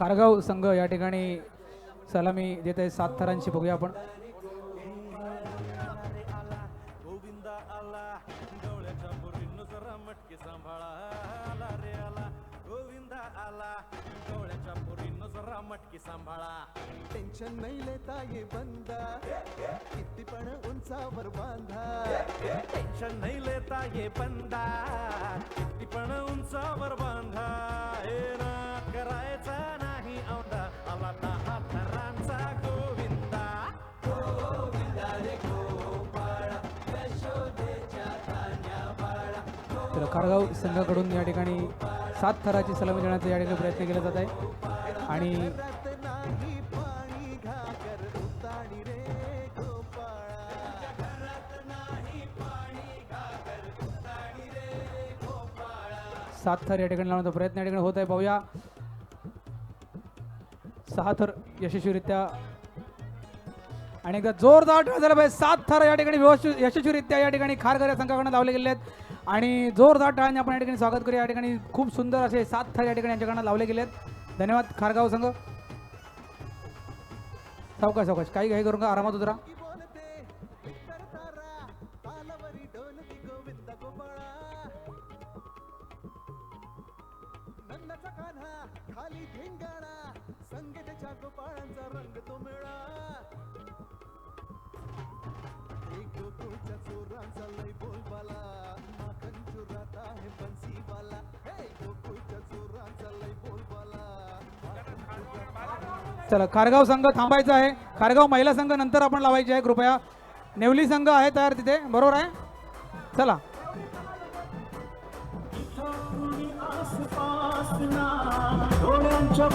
कारगाव संघ या ठिकाणी सलामी देत आहे सात थरांची बघूया आपण. गोविंदा आला डोळ्याच्या पोरींनो जरा मटके सांभाळा आला रे आला गोविंदा आला डोळ्याच्या पोरींनो जरा मटके सांभाळा टेन्शन नाही लेता ये बंदा। किती पण उंचावर बांधा। टेन्शन नाही लेता ये बंदा। किती पण उंचावर तर कारगाव संघाकडून या ठिकाणी सात थराची सलामी देण्याचा या ठिकाणी प्रयत्न केला जात आहे. आणि सात थर या ठिकाणी लावण्याचा प्रयत्न या ठिकाणी होत आहे. पाहूया. सहा थर यशस्वीरित्या आणि एकदा जोरदार टाळ्या झाला पाहिजे. सात थर या ठिकाणी व्यवस्थित यशस्वीरित्या या ठिकाणी खारघर या संघाकडून लावले गेले आहेत आणि जोरदार टाळ्याने आपण या ठिकाणी स्वागत करूया. या ठिकाणी खूप सुंदर असे सात थर या ठिकाणी यांच्याकडनं लावले गेले आहेत धन्यवाद खारगाव संघ. सावकाश सावकाश. काही काही करून का आरामात उतरा. खाली धिंगाणा. संगीताच्या गोपाळांचा रंग तो मिळा चला खारगाव संघ थांबायचा आहे. खारगाव महिला संघ नंतर आपण लावायची आहे कृपया. नेवली संघ आहे तयार तिथे बरोबर आहे? चला. डोळ्यांच्या